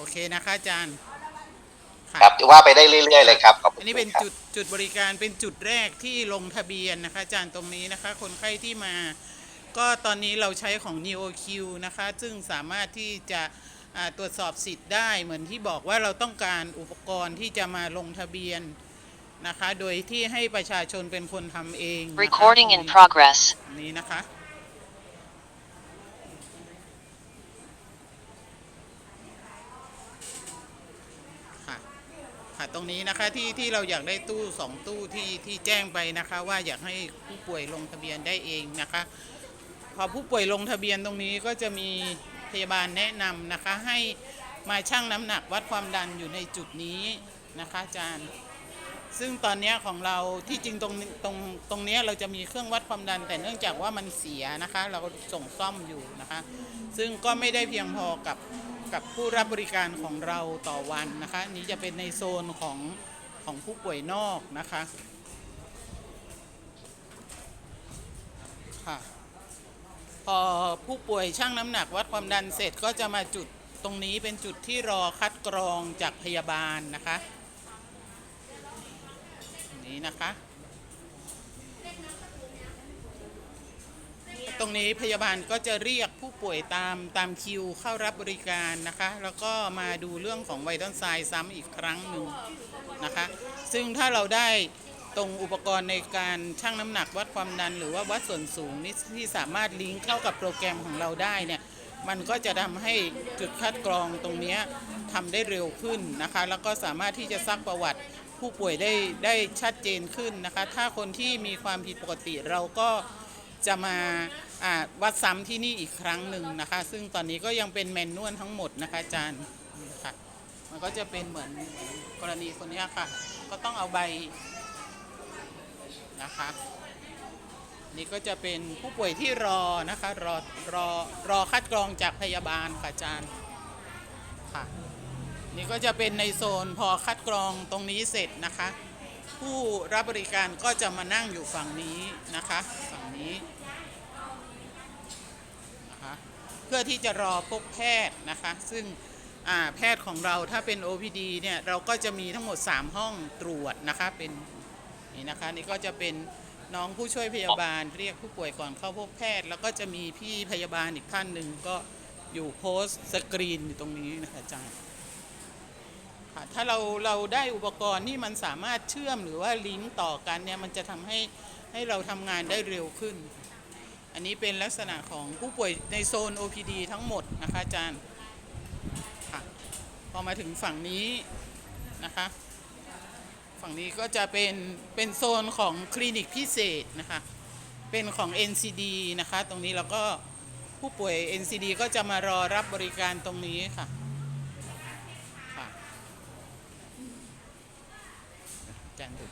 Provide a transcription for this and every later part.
โอเคนะคะอาจารย์ค่ะครับว่าไปได้เรื่อยๆเลยครับขอบคุณอันนี้เป็นครับ จุดจุดบริการเป็นจุดแรกที่ลงทะเบียนนะคะอาจารย์ตรงนี้นะคะ คนไข้ที่มา ก็ตอนนี้เราใช้ของ NeoQ นะคะ ซึ่งสามารถที่จะอ่าตรวจสอบสิทธิ์ได้เหมือนที่บอกว่าเราต้องการอุปกรณ์ที่จะมาลงทะเบียนนะคะ โดยที่ให้ประชาชนเป็นคนทำเองนะคะ Recording in ตรงนี้ progress. นี้นะคะค่ะ ค่ะตรงนี้นะคะที่ที่เราอยากได้ตู้สองตู้ที่ที่แจ้งไปนะคะ ว่าอยากให้ผู้ป่วยลงทะเบียนได้เองนะคะ พอผู้ป่วยลงทะเบียนตรงนี้ก็จะมีพยาบาลแนะนำนะคะ ให้มาชั่งน้ำหนักวัดความดันอยู่ในจุดนี้นะคะอาจารย์ ซึ่งตอนนี้ของเราที่จริงตรงตรงตรงนี้เราจะมีเครื่องวัดความดัน แต่เนื่องจากว่ามันเสียนะคะ เราส่งซ่อมอยู่นะคะ ซึ่งก็ไม่ได้เพียงพอกับ กับผู้รับบริการของเราต่อวันนะคะนี่จะเป็นในโซนของของผู้ป่วยนอกนะคะค่ะพอผู้ป่วยชั่งน้ำหนักวัดความดันเสร็จก็จะมาจุดตรงนี้เป็นจุดที่รอคัดกรองจากพยาบาลนะคะ นี้นะคะ ตรงนี้พยาบาลก็จะเรียกผู้ป่วยตามตามคิวเข้ารับบริการนะคะ แล้วก็มาดูเรื่องของไวตัลไซด์ซ้ำอีกครั้งหนึ่งนะคะ ซึ่งถ้าเราได้ตรงอุปกรณ์ในการชั่งน้ำหนักวัดความดัน หรือว่าวัดส่วนสูงนี่ที่สามารถลิงก์เข้ากับโปรแกรมของเราได้เนี่ยมันก็จะทำให้จุดคัดกรองตรงนี้ทำได้เร็วขึ้นนะคะ แล้วก็สามารถที่จะซักประวัติผู้ป่วยได้ได้ชัดเจนขึ้นนะคะ ถ้าคนที่มีความผิดปกติเราก็ จะมาวัดซ้ำที่นี่อีกครั้งหนึ่งนะคะ ซึ่งตอนนี้ก็ยังเป็นแมนนวลทั้งหมดนะคะอาจารย์ค่ะมันก็จะเป็นเหมือนกรณีคนนี้ค่ะ ก็ต้องเอาใบนะคะนี่ก็จะเป็นผู้ป่วยที่รอนะคะ รอรอรอคัดกรองจากพยาบาลค่ะอาจารย์ค่ะนี่ก็จะเป็นในโซนพอคัดกรองตรงนี้เสร็จนะคะ ผู้รับบริการก็จะมานั่งอยู่ฝั่งนี้นะคะ ฝั่งนี้นะคะเพื่อที่จะรอพบแพทย์นะคะ ซึ่งแพทย์ของเราถ้าเป็น OPD เนี่ย เราก็จะมีทั้งหมด 3 ห้องตรวจนะคะ เป็นนี่นะคะ นี่ก็จะเป็นน้องผู้ช่วยพยาบาลเรียกผู้ป่วยก่อนเข้าพบแพทย์ แล้วก็จะมีพี่พยาบาลอีกท่านหนึ่งก็อยู่โพสสกรีนอยู่ตรงนี้นะคะอาจารย์ ค่ะถ้าเราเราได้อุปกรณ์ที่มันสามารถเชื่อมหรือว่าลิงก์ต่อกันเนี่ยมันจะทำให้ให้เราทำงานได้เร็วขึ้น อันนี้เป็นลักษณะของผู้ป่วยในโซน OPD ทั้งหมดนะคะอาจารย์ค่ะพอมาถึงฝั่งนี้นะคะฝั่งนี้ก็จะเป็นเป็นโซนของคลินิกพิเศษนะคะ เป็นของ NCD นะคะ ตรงนี้เราก็ผู้ป่วย NCD ก็จะมารอรับบริการตรงนี้ค่ะ จารย์ดู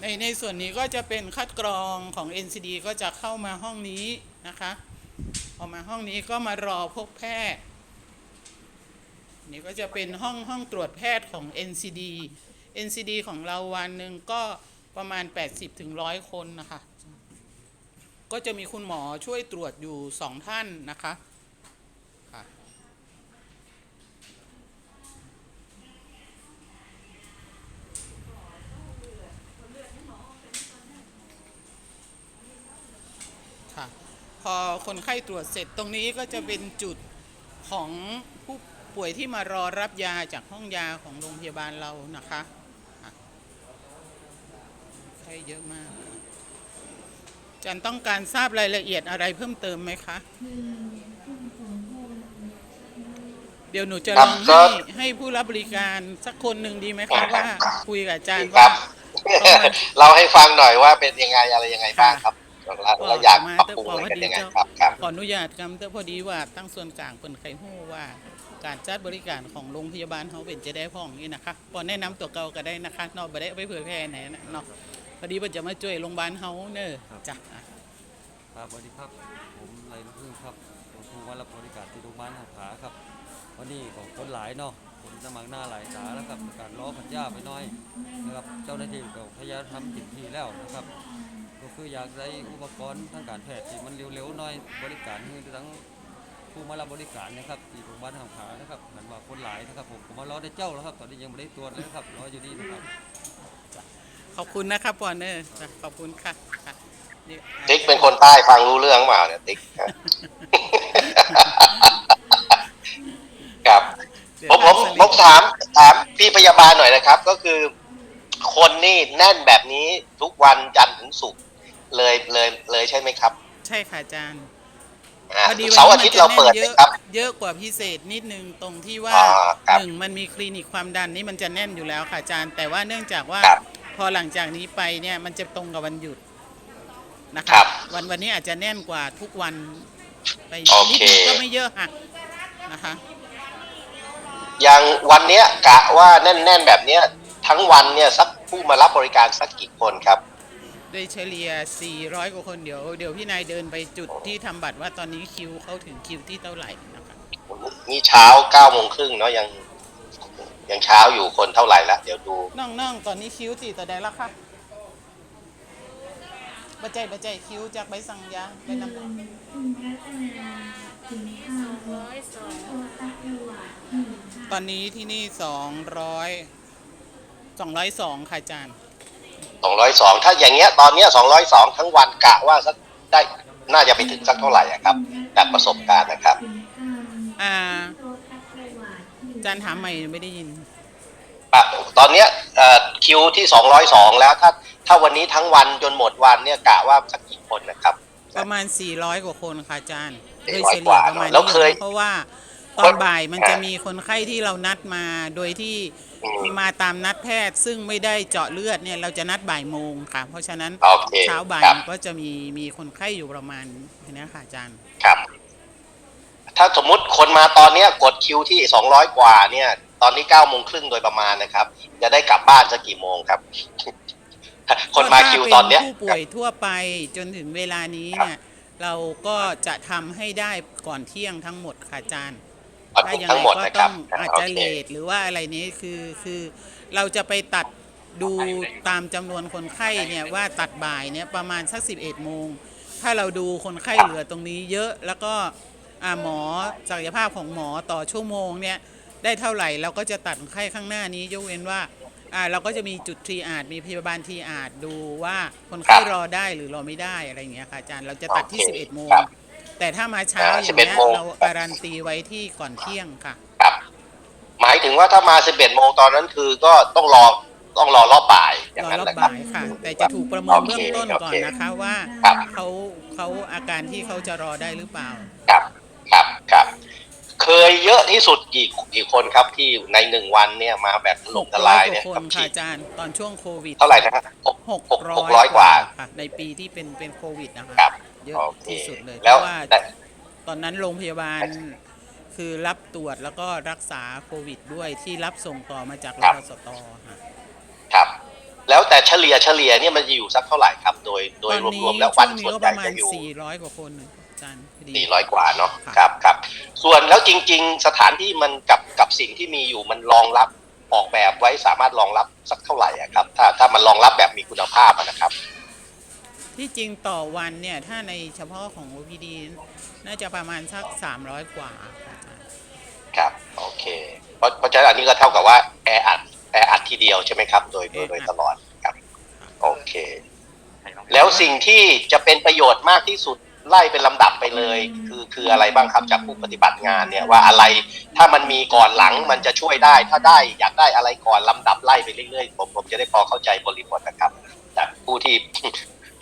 ในในส่วนนี้ก็จะเป็นคัดกรองของ NCD ก็จะเข้ามาห้องนี้นะคะพอกมาห้องนี้ก็มารอพบแพทย์ นี่ก็จะเป็นห้องห้องตรวจแพทย์ของ NCD NCD ของเราวันหนึ่งก็ประมาณ 80ถึงคนนะคะ ก็จะมีคุณหมอช่วยตรวจอยู่สองท่านนะคะ ค่ะ พอคนไข้ตรวจเสร็จตรงนี้ก็จะเป็นจุดของผู้ป่วยที่มารอรับยาจากห้องยาของโรงพยาบาลเรานะคะค่ะใช่เยอะมากค่ะอาจันต้องการทราบรายละเอียดอะไรเพิ่มเติมไหมคะ เดี๋ยวหนูจะลองครัให้บให้ผู้รับบริการสักคนหนึ่งดีไหมคะว่า คุยกับอาจารย์ครัว่าบประมาณเราให้ฟังหน่อยว่าเป็นยังไงอะไรยังไงบ้างครับ เราเราอยากปรับปรุงอะไรกันยังไงครับครับขออนุญาตคำเตอพอดีว่าตั้งส่วนกลางเปิ่นไข่หู้ว่า การจัดบริการของโรงพยาบาลเขาเป็นจะได้พ้องนี่นะคะพอแนะนำตัวเก่าก็ได้นะคะเนอกไปได้เอาไปเผื่อแพร่ไหนนะเนาะพอดีเพิ่นจะมาช่วยโรงพยาบาลเฮาเนอะจ้ะอะครับสวัสดีครับผมไรลูกพึ่งครับผมครูว่ารับบริการที่โรงพยาบาลหักขาครับวันนี้ก็คนหลายเนาะผมจะมังหน้าหลายสาแล้วครับการล้อขัดย่าไปหน้อยนะครับเจ้าหน้าที่ก็พยายามทำถึงที่แล้วนะครับ ก็คืออยากได้อุปกรณ์ทางการแพทย์ที่มันเร็วๆหน่อยบริการให้ทั้งผู้มารับบริการนะครับที่โรงพยาบาลหักขานะครับเหมือนว่าคนหลายนะครับมารอได้เจ้าแล้วครับ ตอนนี้ยังไม่ได้ตรวจเลยครับรออยู่นี่นะครับขอบคุณนะครับปอนเนอร์จ้ะขอบคุณค่ะค่ะนี่ติ๊กเป็นคนใต้ฟังรู้เรื่องเปล่าเนี่ยติ๊กครับเดี๋ยผวมผมสลิปผมถามถามพี่พยาบาลหน่อยนะครับ ก็คือ คนนี่แน่นแบบนี้ทุกวันจันทร์ถึงศุกร์ เลยเลยเลยใช่ไหมครับใช่ค่ะอาจารย์อ่าพอดีวันเสาร์นี้อามัทินตย์จะเราแน่เปินดเยไหมอะครับ เยอะกว่าพิเศษนิดนึงตรงที่ว่าอ๋อครับหนึ่งมันมีคลินิกความดันนี่มันจะแน่นอยู่แล้วค่ะอาจารย์ แต่ว่าเนื่องจากว่าครับพอหลังจากนี้ไปเนี่ยมันจะตรงกับวันหยุดนะครัคะบวันวันนี้อาจจะแน่นกว่าทุกวันไปโอนิดเค นึงก็ไม่เยอะค่ะนะคะ อย่างวันเนี้ยกะว่าแน่น ๆ แบบเนี้ยทั้งวันเนี่ยสักผู้มารับบริการสักกี่คนครับ โดยเฉลี่ย 400 กว่าคนเดี๋ยวเดี๋ยวพี่นายเดินไปจุดที่ทำบัตรว่าตอนนี้คิวเขาถึงคิวที่เท่าไหร่นะคะนี่เช้าเก้าโมงครึ่งเนาะยังยังเช้าอยู่คนเท่าไหร่ละเดี๋ยวดูน้องๆตอนนี้คิวตีตัวใดแล้วครับบัจใจบัจใจคิวจากใบสั่งยาใบนำคุณรัตนาถึงข้าวร้อยสองตัวตักหวานหนึ่งค่ะตอนนี้ที่นี่สองร้อยสองร้อยสองค่ะอาจารย์ สองร้อยสองถ้าอย่างเงี้ยตอนเนี้ยสองร้อยสองทั้งวันกะว่าสักได้น่าจะไปถึงสักเท่าไหร่อะครับจากประสบการณ์นะครับถึงข้าวอ่าตัวตักหวานหนึ่งอาจารย์ถามใหม่ไม่ได้ยินอะตอนเนี้ยเอ่อคิวที่สองร้อยสองแล้วถ้าถ้าวันนี้ทั้งวันจนหมดวันเนี่ยกะว่าสักกี่คนนะครับ ประมาณ 400 กว่าคนค่ะอาจารย์400โดยเฉกลี่ยว่าประมาณแล้วนี้เคย เพราะว่า ตอนบ่ายมันอ่าจะมีคนไข้ที่เรานัดมาโดยที่อืมมาตามนัดแพทย์ ซึ่งไม่ได้เจาะเลือดเนี่ยเราจะนัดบ่ายโมงค่ะ เพราะฉะนั้นโอเคเช้าบ่ายครับมันก็จะมีมีคนไข้อยู่ประมาณนี้ค่ะอาจารย์ครับ ถ้าสมมุติคนมาตอนเนี้ยกดคิวที่สองร้อยกว่าเนี่ย ตอนนี้เก้าโมงครึ่งโดยประมาณนะครับ จะได้กลับบ้านสักกี่โมงครับ คนมาคิวตอนเนี้ยถ้าเป็นผู้ป่วยทั่วไปจนถึงเวลานี้เนี่ย เราก็จะทำให้ได้ก่อนเที่ยงทั้งหมดค่ะอาจารย์ ครับถ้ายังทั้ไงงหมดก็นะคต้รัอบงอาจจะโอเลเคทหรือว่าอะไรนี้คือคือเราจะไปตัดดูตามจำนวนคนไข้เนี่ยว่าตัดบ่ายเนี่ยประมาณสัก 11โมง ถ้าเราดูคนไข้เหลือตรงนี้เยอะแล้วก็อ่าหมอศักยภาพของหมอต่อชั่วโมงเนี่ยได้เท่าไหร่เราก็จะตัดคนไข้ข้างหน้านี้ยกเว้นว่าอ่าเราก็จะมีจุดทรีอาจมีพยาบาลทรีอาจดูว่าคนไข้รอได้หรือรอไม่ได้อะไรอย่างเงี้ยค่ะอาจารย์เราจะตัดที่โอเค11โมงครับ แต่ถ้ามาเช้าอ่าอย่างเงี้ย11โมง เราการันตีไว้ที่ก่อนเที่ยงค่ะ ครับ หมายถึงว่าถ้ามาสิบเอ็ดโมงตอนนั้นคือก็ต้องรอต้องรอรอบบ่ายอย่างรอนั้นรอบนะครับ บ่ายค่ะ แต่จะถูกประเมินโอเคเบื้องต้นก่อนโอเคนะคะว่าครับ เขาเขาอาการที่เขาจะรอได้หรือเปล่า ครับครับครับ เคยเยอะที่สุดกี่กี่คนครับที่ในหนึ่งวันเนี่ยมาแบบถล่มทลาย600กเนี่ยว่าคนกับค่ะฉีดอาจารย์ตอนช่วงโควิดเท่าไหร่นะฮะหกหกหกร้หอยกร้อยกว่า ค่ะ ในปีที่เป็นเป็นโควิดนะคะ ครับ เยอะโอเคที่สุดเลยเพแล้วราะว่าแต่ ตอนนั้นโรงพยาบาล คือรับตรวจแล้วก็รักษาโควิดด้วยที่รับส่งต่อมาจากรครับพสตค่ะครับ แล้วแต่เฉลี่ยเฉลี่ยเนี่ยมันจะอยู่สักเท่าไหร่ครับ โดยโดตยอนรนี้วมๆแล้วช่วัวนงนี้ส่วนก็ใหปญ่ระมาจะณอยู่ 400 กว่าคนอาจารย์พอดีสี่ร้อยกว่าเนาะค่ะ ครับครับ ส่วนแล้วจริง ๆ สถานที่มันกับกับสิ่งที่มีอยู่มันรองรับออกแบบไว้สามารถรองรับสักเท่าไหร่อะครับ ถ้าถ้ามันรองรับแบบมีคุณภาพอะนะครับ ที่จริงต่อวันเนี่ย ถ้าในเฉพาะของ OPD น่าจะประมาณสัก 300 กว่าค่ะอาจารย์ครับ โอเค เพราะเพราะฉะนั้นอันนี้ก็เท่ากับว่าแออัดแออัดทีเดียวใช่ไหมครับ โดยโดยโดยตลอดครับ โอเค แล้วสิ่งที่จะเป็นประโยชน์มากที่สุดไล่เป็นลำดับไปเลย คือคืออะไรบ้างครับจากผู้ปฏิบัติงานเนี่ยว่าอะไรถ้ามันมีก่อนหลังมันจะช่วยได้ ถ้าได้อยากได้อะไรก่อนลำดับไล่ไปเรื่อยๆผมผมจะได้พอเข้าใจบริบทนะครับจากผู้ที่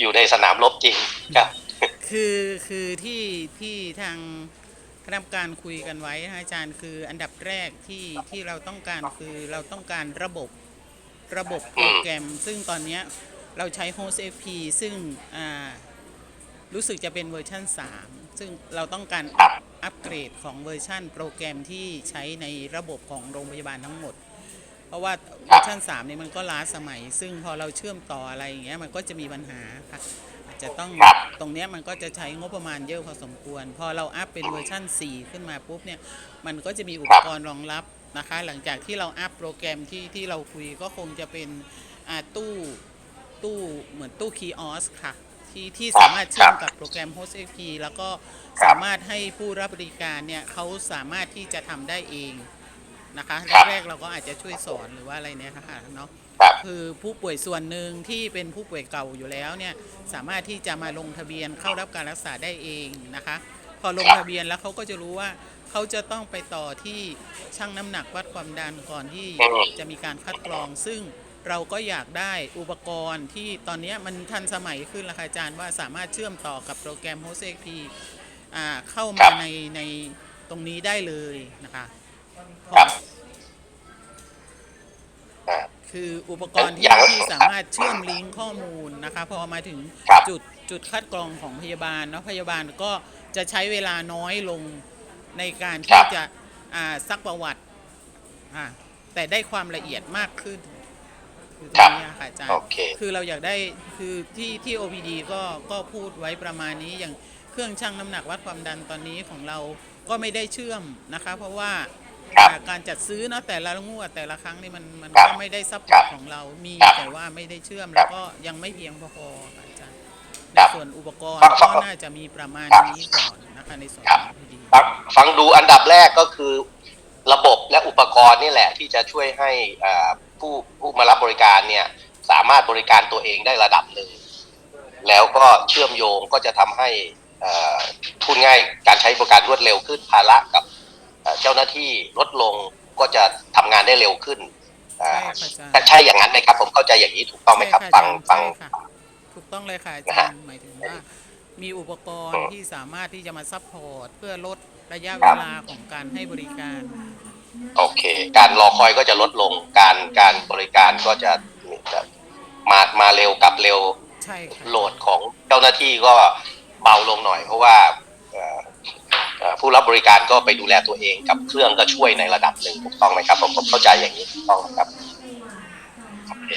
อยู่ในสนามรบจริงครับ คือคือที่ที่ทางคณะกรรมการคุยกันไว้นะอาจารย์คืออันดับแรกที่ที่เราต้องการคือเราต้องการระบบระบบโปรแกรม ซึ่งตอนเนี้ยเราใช้ Host FP ซึ่งอ่ารู้สึกจะเป็นเวอร์ชัน3 ซึ่งเราต้องการอัพอัปเกรดของเวอร์ชันโปรแกรมที่ใช้ในระบบของโรงพยาบาลทั้งหมด เพราะว่าเวอร์ชัน3เนี่ยมันก็ล้าสมัย ซึ่งพอเราเชื่อมต่ออะไรอย่างเงี้ยมันก็จะมีปัญหาค่ะอาจจะต้องตรงเนี้ยมันก็จะใช้งบประมาณเยอะพอสมควร พอเราอัพเป็นเวอร์ชัน4 ขึ้นมาปุ๊บเนี่ยมันก็จะมีอุปกรณ์รองรับนะคะ หลังจากที่เราอัพโปรแกรมที่ที่เราคุยก็คงจะเป็นตู้ตู้เหมือนตู้คีออสค่ะที่ที่สามารถเชื่อมกับโปรแกรม Host XP แล้วก็สามารถให้ผู้รับบริการเนี่ยเขาสามารถที่จะทำได้เอง นะคะครับแรกๆเราก็อาจจะช่วยสอนหรือว่าอะไรเนี่ยค่ะเนาะครับคือผู้ป่วยส่วนหนึ่งที่เป็นผู้ป่วยเก่าอยู่แล้วเนี่ยสามารถที่จะมาลงทะเบียนเข้ารับการรักษาได้เองนะคะ พอลงครับทะเบียนแล้วเขาก็จะรู้ว่าเขาจะต้องไปต่อที่ชั่งน้ำหนักวัดความดันก่อนที่อืมจะมีการคัดกรอง ซึ่งเราก็อยากได้อุปกรณ์ที่ตอนเนี้ยมันทันสมัยขึ้นแล้วค่ะอาจารย์ว่าสามารถเชื่อมต่อกับโปรแกรม h o s e p อ่าเข้าครัมาบในในตรงนี้ได้เลยนะคะพ ครัอบอ่า คืออุปกรณ์อที่ย่างที่สามารถเชื่อมลิงก์ข้อมูลนะคะพอมาถึงครับจุดจุดคัดกรองของพยาบาลเนาะพยาบาลก็จะใช้เวลาน้อยลงในการครัที่บ จะอ่าซักประวัติอ่าแต่ได้ความละเอียดมากขึ้นคือตรงนี้อะค่ะอาจารโอย์ เค คือเราอยากได้คือที่ที่ OPD ก็ก็พูดไว้ประมาณนี้อย่างเครื่องชั่งน้ำหนักวัดความดันตอนนี้ของเราก็ไม่ได้เชื่อมนะคะ เพราะว่า ครับอ่าการจัดซื้อเนาะแต่ละงวดแต่ละครั้งนี่มันมันครับก็ไม่ได้ซัพพคอรัร์บตของเรามีครับแต่ว่าไม่ได้เชื่อมครัแล้บวก็ยังไม่เพียงพอค่ะอาจารย์ในครับส่วนอุปกรณ์ฟังฟัก็งน่าจะมีประมาณครับ นี้ก่อนนะคะในส่วนครับของ OPD ฟังฟังดูอันดับแรกก็คือระบบและอุปกรณ์นี่แหละ ที่จะช่วยให้อ่าผู้ผู้มารับบริการเนี่ยสามารถบริการตัวเองได้ระดับหนึ่ง แล้วก็เชื่อมโยงก็จะทำให้เอ่อพูดง่ายการใช้บริการรวดเร็วขึ้นภาระกับ เอ่อเจ้าหน้าที่ลดลงก็จะทำงานได้เร็วขึ้นอ่าใช่ค่ะอาจารย์แต่ใช่อย่างนั้นไหมครับ ผมเข้าใจอย่างนี้ถูกต้องไหมครับใช่ฟังอาจารย์ฟังใช่ค่ะถูกต้องเลยค่ะอานะจาฮะรย์หมายถึงว่ามีอุปกรอืณ์มที่สามารถที่จะมาซัพพอร์ตเพื่อลดระยะคเวรับลาของการให้บริการ โอเค การรอคอยก็จะลดลงการการบริการก็จะจะมามาเร็วกลับเร็วใช่ค่ะโหลดของเจ้าหน้าที่ก็เบาลงหน่อย เพราะว่าเอ่อเอ่อ ผู้รับบริการก็ไปดูแลตัวเองกับเครื่องก็ช่วยในระดับหนึ่งถูกต้องไหมครับผมผมเข้าใจอย่างนี้ถูกต้องครับโอเค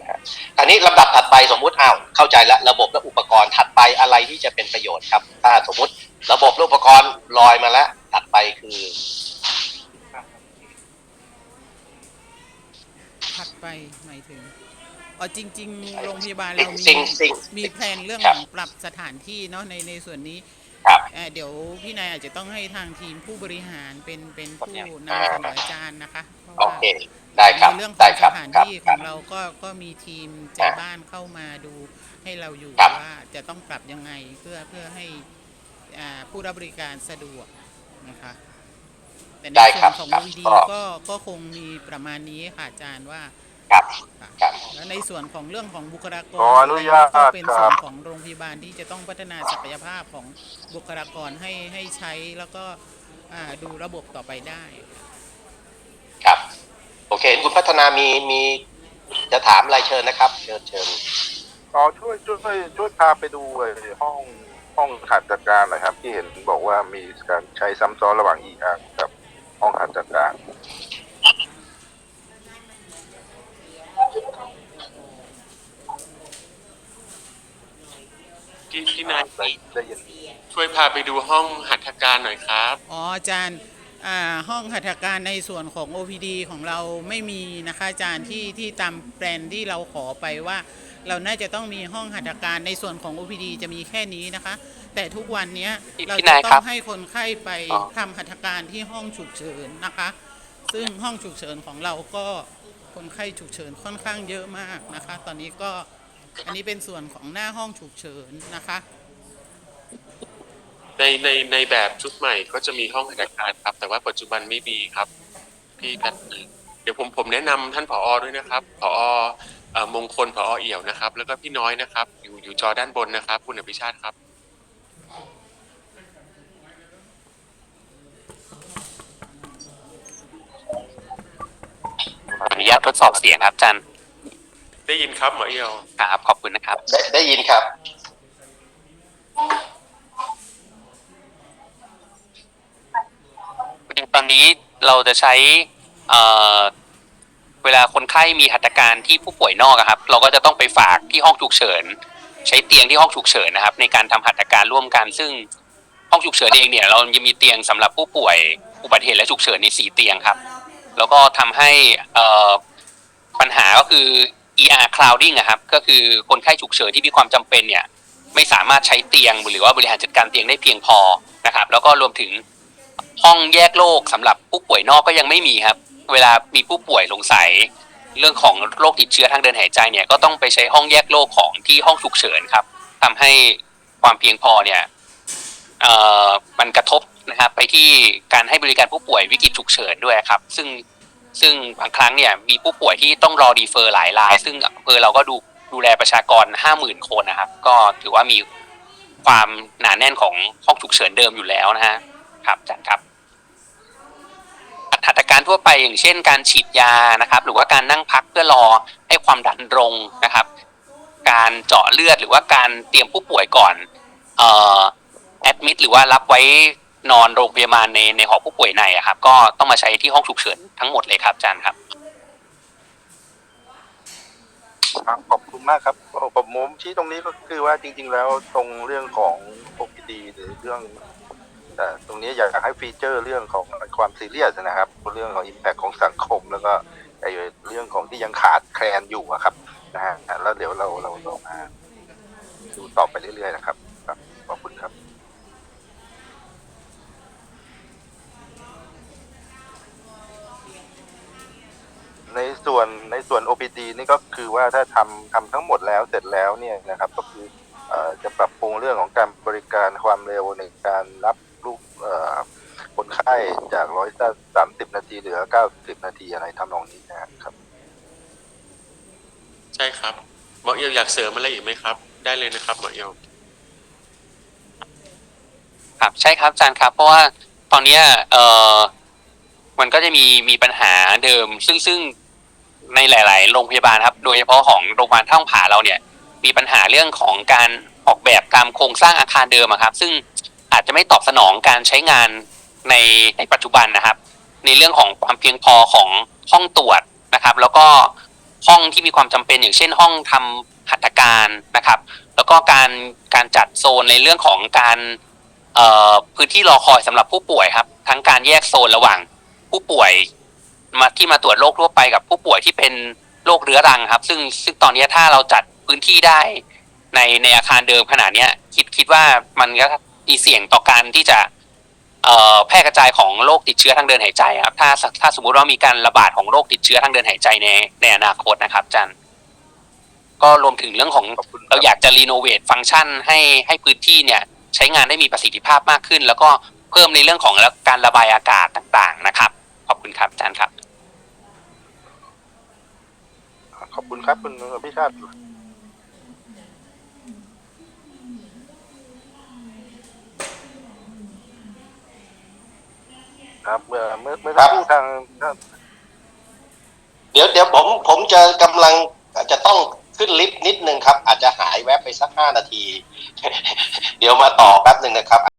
นะฮะอันนี้ลำดับถัดไปสมมุติอ้าวเข้าใจแล้วระบบและอุปกรณ์ถัดไปอะไรที่จะเป็นประโยชน์ครับ ถ้าสมมุติระบบและอุปกรณ์ลอยมาแล้วถัดไปคือถัดไปหมายถึงอ๋อจริง ๆ โรงพยาบาลเรามีสิ่งสิ่งมีแผนเรื่องครัขบองปรับสถานที่เนาะในในส่วนนี้ ครับเอ่อเดี๋ยวพี่นายอาจจะต้องให้ทางทีมผู้บริหารเป็นเป็นผู้อ่านำเสนออาจารย์นะคะเพราะโอว่าเค ได้ครับ ในเรื่องขได้องคสรับถานครับ ที่คขรัอบงเราก็ก็มีทีมใจอ่าบ้านเข้ามาดูให้เราอยู่ครับ ว่าจะต้องปรับยังไงเพื่อเพื่อให้อ่าผู้รับบริการสะดวกนะคะแต่ในได้ส่ครัวบนของครับ OVD ก็ ก็ก็คงมีประมาณนี้ค่ะอาจารย์ว่า ครับค่ะครับ แล้วในส่วนของเรื่องของบุคลากรขออนุญาตก็เป็นส่วนครับ ของโรงพยาบาลที่จะต้องพัฒนาศักยภาพของบุคลากรให้ให้ใช้แล้วก็อ่าดูระบบต่อไปได้ ครับ โอเค คุณพัฒนามีมีจะถามอะไรเชิญนะครับ เชิญเชิญ อ๋อช่วยช่วยช่วยพาไปดูไอ้ห้องห้องหัดจัดการหน่อยครับ ที่เห็นบอกว่ามีการใช้ซ้ำซ้อนระหว่าง ER กับห้องหัดจัดการ พี่พี่นายได้ได้ยินช่วยพาไปดูห้องหัตถการหน่อยครับ อ๋ออาจารย์อ่าห้องหัตถการในส่วนของ OPD ของเราไม่มีนะคะอาจารย์ที่ที่ตามแปลนที่เราขอไปว่า เราน่าจะต้องมีห้องหัตถการในส่วนของ OPD จะมีแค่นี้นะคะ แต่ทุกวันเนี้ยพี่เราพี่จะนายต้ครัองบให้คนไข้ไปอ๋อ ทำหัตถการที่ห้องฉุกเฉินนะคะ ซึ่งห้องฉุกเฉินของเราก็คนไข้ฉุกเฉินค่อนข้างเยอะมากนะคะ ตอนนี้ก็ อันนี้เป็นส่วนของหน้าห้องฉุกเฉินนะคะ ในในในแบบชุดใหม่ก็จะมีห้องหัตถการครับ แต่ว่าปัจจุบันไม่มีครับ พี่แพทย์เดี๋ยวผมผมแนะนำท่านผอด้วยนะครับผอเอ่อมงคลผอเอี่ยวนะครับ แล้วก็พี่น้อยนะครับ อยู่อยู่จอด้านบนนะครับ คุณอภิชาติครับ ขออนุญาตทดสอบเสียงครับอาจัน ได้ยินครับหมอเอี่ยว ครับขอบคุณนะครับ ได้ได้ยินครับ ตอนนี้เราจะใช้เอ่อเวลาคนไข้มีหัตถการที่ผู้ป่วยนอกอะครับ เราก็จะต้องไปฝากที่ห้องฉุกเฉิน ใช้เตียงที่ห้องฉุกเฉินนะครับ ในการทำหัตถการร่วมกัน ซึ่งห้องฉุกเฉินเองเนี่ยเรายังมีเตียงสำหรับผู้ป่วยอุบัติเหตุและฉุกเฉินในสี่เตียงครับ แล้วก็ทำให้เอ่อปัญหาก็คือ ER crowding อะครับก็คือคนไข้ฉุกเฉินที่มีความจำเป็นเนี่ยไม่สามารถใช้เตียงหรือว่าบริหารจัดการเตียงได้เพียงพอนะครับแล้วก็รวมถึงห้องแยกโรคสำหรับผู้ป่วยนอกก็ยังไม่มีครับ เวลามีผู้ป่วยสงสัยเรื่องของโรคติดเชื้อทางเดินหายใจเนี่ยก็ต้องไปใช้ห้องแยกโรคของที่ห้องฉุกเฉินครับทำให้ความเพียงพอเนี่ยมันกระทบนะครับไปที่การให้บริการผู้ป่วยวิกฤตฉุกเฉินด้วยครับ ซึ่ง ซึ่งบางครั้งเนี่ยมีผู้ป่วยที่ต้องรอดีเฟอร์หลายราย ซึ่งอำเภอเราก็ดูดูแลประชากรห้าหมื่นคนนะครับ ก็ถือว่ามีความหนาแน่นของห้องฉุกเฉินเดิมอยู่แล้วนะฮะครับอาจัดครับหัตถการทั่วไปอย่างเช่นการฉีดยานะครับ หรือว่าการนั่งพักเพื่อรอให้ความดันลงนะครับ การเจาะเลือดหรือว่าการเตรียมผู้ป่วยก่อนเอ่อแอดมิดหรือว่ารับไว้ นอนโรงพยาบาลในในหอผู้ป่วยในอะครับ ก็ต้องมาใช้ที่ห้องฉุกเฉินทั้งหมดเลยครับอาจารย์ครับครับขอบคุณมากครับโอ้ผมมุมที่ตรงนี้ก็คือว่าจริง ๆ แล้วตรงเรื่องของ OPD หรือเรื่องแต่ตรงนี้อยากให้ฟีเจอร์เรื่องของความซีเรียสนะครับ เรื่องของ Impact ของสังคม แล้วก็ไอ้เรื่องของที่ยังขาดแคลนอยู่อะครับนะฮะแล้วเดี๋ยวเราเราเรามาดูต่อไปเรื่อยๆนะครับครับขอบคุณครับ ใน ส่วนในส่วน OPD นี่ก็คือว่าถ้าทำทำทั้งหมดแล้วเสร็จแล้วเนี่ยนะครับก็คือเอ่อจะปรับปรุงเรื่องของการบริการความเร็วในการรับลูกเอ่อคนไข้จากร้อยสามสิบนาทีเหลือเก้าสิบนาทีอะไรทำนองนี้นะครับ ใช่ครับหมอเอียวอยากเสริมอะไรอีกไหมครับ ได้เลยนะครับหมอเอียวครับใช่ครับอาจารย์ครับ เพราะว่าตอนเนี้ยเอ่อมันก็จะมีมีปัญหาเดิม ซึ่งซึ่ง ในหลาย ๆ โรงพยาบาลครับ โดยเฉพาะของโรงพยาบาลท่าองผาเราเนี่ย มีปัญหาเรื่องของการออกแบบตามโครงสร้างอาคารเดิมอะครับ ซึ่งอาจจะไม่ตอบสนองการใช้งานในในปัจจุบันนะครับ ในเรื่องของความเพียงพอของห้องตรวจนะครับ แล้วก็ห้องที่มีความจำเป็นอย่างเช่น ห้องทำหัตถการนะครับ แล้วก็การการจัดโซนในเรื่องของการเอ่อพื้นที่รอคอยสำหรับผู้ป่วยครับ ทั้งการแยกโซนระหว่างผู้ป่วย มาที่มาตรวจโรคทั่วไปกับผู้ป่วยที่เป็นโรคเรื้อรังครับ ซึ่งซึ่งตอนนี้ถ้าเราจัดพื้นที่ได้ ในในอาคารเดิมขนาดเนี้ย คิดคิดว่ามันก็มีเสี่ยงต่อการที่จะเอ่อแพร่กระจายของโรคติดเชื้อทางเดินหายใจครับถ้าถ้าสมมุติว่ามีการระบาดของโรคติดเชื้อทางเดินหายใจในในอนาคตนะครับอาจันก็รวมถึงเรื่องของขอบคุณครับเราอยากจะรีโนเวทฟังก์ชันให้ให้พื้นที่เนี่ย ใช้งานได้มีประสิทธิภาพมากขึ้น แล้วก็เพิ่มในเรื่องของการระบายอากาศต่าง ๆ นะครับ ขอบคุณครับอาจารย์ครับ ขอบคุณครับคุณพิชาติครับเมื่อเมื่อเมื่อสักครู่ทางทางเดี๋ยวเดี๋ยวผมผมจะกำลังจะต้องขึ้นลิฟต์นิดนึงครับ อาจจะหายแวบไปสักห้านาที เดี๋ยวมาต่อแป๊บหนึ่งนะครับ